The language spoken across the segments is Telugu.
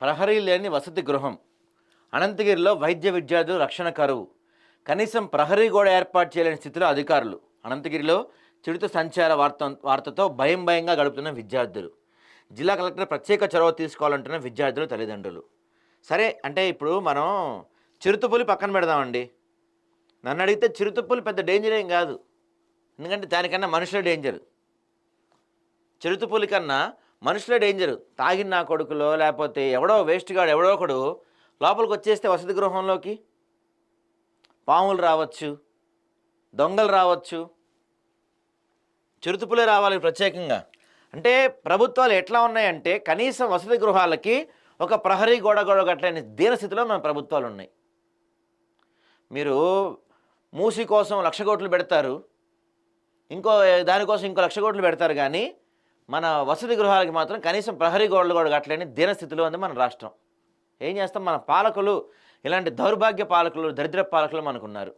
ప్రహరీ లేని వసతి గృహం. అనంతగిరిలో వైద్య విద్యార్థులు రక్షణ కరువు. కనీసం ప్రహరీ కూడా ఏర్పాటు చేయలేని స్థితిలో అధికారులు. అనంతగిరిలో చిరుత సంచార వార్త వార్తతో భయం భయంగా గడుపుతున్న విద్యార్థులు. జిల్లా కలెక్టర్ ప్రత్యేక చొరవ తీసుకోవాలంటున్న విద్యార్థులు తల్లిదండ్రులు. సరే అంటే ఇప్పుడు మనం చిరుతపులి పక్కన పెడదామండి. నన్ను అడిగితే చిరుతపులి పెద్ద డేంజర్ ఏం కాదు. ఎందుకంటే దానికన్నా మనుషుల డేంజర్ చిరుతపులి కన్నా మనుషులే డేంజర్. తాగిన నా కొడుకులో లేకపోతే ఎవడో వేస్ట్ గాడు ఎవడో ఒకడు లోపలికి వచ్చేస్తే వసతి గృహంలోకి పాములు రావచ్చు దొంగలు రావచ్చు చిరుతుపులే రావాలి ప్రత్యేకంగా. అంటే ప్రభుత్వాలు ఎట్లా ఉన్నాయంటే కనీసం వసతి గృహాలకి ఒక ప్రహరీ గోడ గోడ గట్లని దీనస్థితిలో మన ప్రభుత్వాలు ఉన్నాయి. మీరు మూసి కోసం లక్ష కోట్లు పెడతారు. ఇంకో దానికోసం ఇంకో లక్ష కోట్లు పెడతారు కానీ మన వసతి గృహాలకి మాత్రం కనీసం ప్రహరీ గోడలు కూడా కట్టలేని దీనస్థితిలో ఉంది మన రాష్ట్రం. ఏం చేస్తాం? మన పాలకులు ఇలాంటి దౌర్భాగ్య పాలకులు దరిద్ర పాలకులు మనకున్నారు.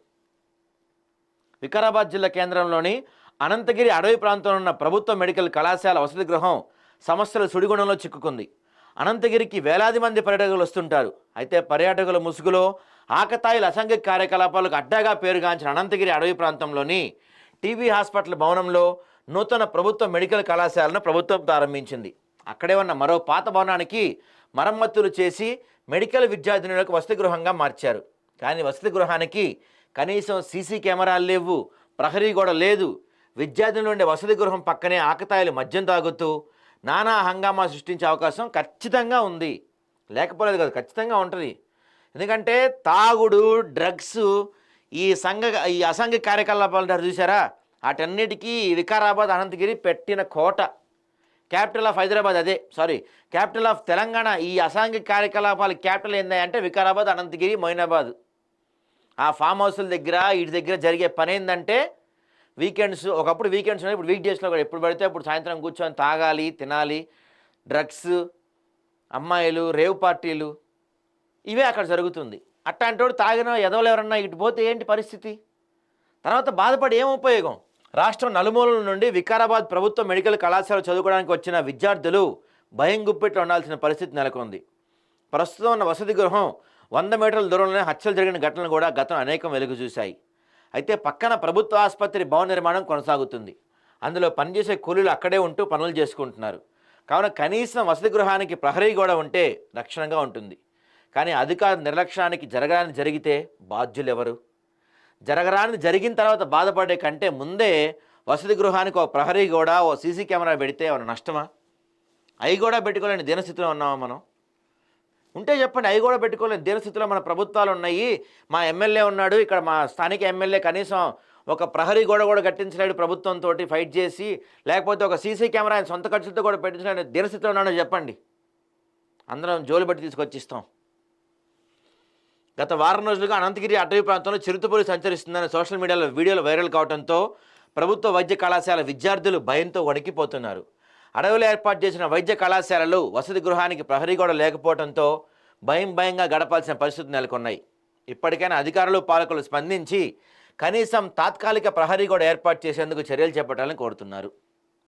వికారాబాద్ జిల్లా కేంద్రంలోని అనంతగిరి అడవి ప్రాంతంలో ఉన్న ప్రభుత్వ మెడికల్ కళాశాల వసతి గృహం సమస్యల సుడిగుణంలో చిక్కుకుంది. అనంతగిరికి వేలాది మంది పర్యాటకులు వస్తుంటారు. అయితే పర్యాటకుల ముసుగులో ఆకతాయిల అసంఘిక కార్యకలాపాలకు అడ్డాగా పేరుగాంచిన అనంతగిరి అడవి ప్రాంతంలోని టీబీ హాస్పిటల్ భవనంలో నూతన ప్రభుత్వ మెడికల్ కళాశాలను ప్రభుత్వం ప్రారంభించింది. అక్కడే ఉన్న మరో పాత భవనానికి మరమ్మతులు చేసి మెడికల్ విద్యార్థినులకు వసతి గృహంగా మార్చారు. కానీ వసతి గృహానికి కనీసం సీసీ కెమెరాలు లేవు ప్రహరీ కూడా లేదు. విద్యార్థుల నుండి వసతి గృహం పక్కనే ఆకతాయిలు మద్యం తాగుతూ నానా హంగామా సృష్టించే అవకాశం ఖచ్చితంగా ఉంది. లేకపోలేదు కదా ఖచ్చితంగా ఉంటుంది. ఎందుకంటే తాగుడు డ్రగ్స్ ఈ సంఘ ఈ అసంఘ కార్యకలాపాలు చూసారా వాటన్నిటికీ వికారాబాద్ అనంతగిరి పెట్టిన కోట. క్యాపిటల్ ఆఫ్ హైదరాబాద్ అదే సారీ. క్యాపిటల్ ఆఫ్ తెలంగాణ ఈ అసాంఘిక కార్యకలాపాల క్యాపిటల్ ఏంది వికారాబాద్ అనంతగిరి మొయినాబాద్. ఆ ఫామ్ హౌస్ల దగ్గర వీటి దగ్గర జరిగే పని ఏంటంటే వీకెండ్స్ ఒకప్పుడు వీకెండ్స్ ఉన్నాయి ఇప్పుడు వీక్ డేస్లో కూడా ఎప్పుడు పడితే అప్పుడు సాయంత్రం కూర్చొని తాగాలి తినాలి. డ్రగ్స్ అమ్మాయిలు రేవ్ పార్టీలు ఇవే అక్కడ జరుగుతుంది. అట్లాంటోడు తాగిన ఎదవలు ఎవరన్నా ఇటు పోతే ఏంటి పరిస్థితి? తర్వాత బాధపడి ఏం ఉపయోగం? రాష్ట్రం నలుమూలల నుండి వికారాబాద్ ప్రభుత్వ మెడికల్ కళాశాల చదువుకోవడానికి వచ్చిన విద్యార్థులు భయం గుప్పెట్లు ఉండాల్సిన పరిస్థితి నెలకొంది. ప్రస్తుతం ఉన్న వసతి గృహం వంద మీటర్ల దూరంలోనే హత్యలు జరిగిన ఘటనలు కూడా గతం అనేకం వెలుగు చూశాయి. అయితే పక్కన ప్రభుత్వ ఆసుపత్రి భవన నిర్మాణం కొనసాగుతుంది. అందులో పనిచేసే కూలీలు అక్కడే ఉంటూ పనులు చేసుకుంటున్నారు. కావున కనీసం వసతి గృహానికి ప్రహరీ గోడ ఉంటే రక్షణగా ఉంటుంది. కానీ అధికార నిర్లక్ష్యానికి జరగాలని జరిగితే బాధ్యులెవరు? జరగరాని జరిగిన తర్వాత బాధపడే కంటే ముందే వసతి గృహానికి ఒక ప్రహరీ గోడ ఓ సీసీ కెమెరా పెడితే ఏమైనా నష్టమా? అవి కూడా పెట్టుకోలేని దీనస్థితిలో ఉన్నామా మనం? ఉంటే చెప్పండి అవి కూడా పెట్టుకోలేని దీనస్థితిలో మన ప్రభుత్వాలు ఉన్నాయి. మా ఎమ్మెల్యే ఉన్నాడు ఇక్కడ మా స్థానిక ఎమ్మెల్యే కనీసం ఒక ప్రహరీ గోడ కూడా కట్టించలేడు ప్రభుత్వంతో ఫైట్ చేసి లేకపోతే ఒక సీసీ కెమెరా ఆయన సొంత ఖర్చులతో కూడా పెట్టించలేని దీనస్థితిలో ఉన్నాడో చెప్పండి. అందరం జోలు బట్టి తీసుకొచ్చి ఇస్తాం. గత వారం రోజులుగా అనంతగిరి అటవీ ప్రాంతంలో చిరుతపులి సంచరిస్తుందని సోషల్ మీడియాలో వీడియోలు వైరల్ కావడంతో ప్రభుత్వ వైద్య కళాశాల విద్యార్థులు భయంతో వణికిపోతున్నారు. అడవిలో ఏర్పాటు చేసిన వైద్య కళాశాలలు వసతి గృహానికి ప్రహరీ గోడ లేకపోవడంతో భయం భయంగా గడపాల్సిన పరిస్థితులు నెలకొన్నాయి. ఇప్పటికైనా అధికారులు పాలకులు స్పందించి కనీసం తాత్కాలిక ప్రహరీ గోడ ఏర్పాటు చేసేందుకు చర్యలు చేపట్టాలని కోరుతున్నారు.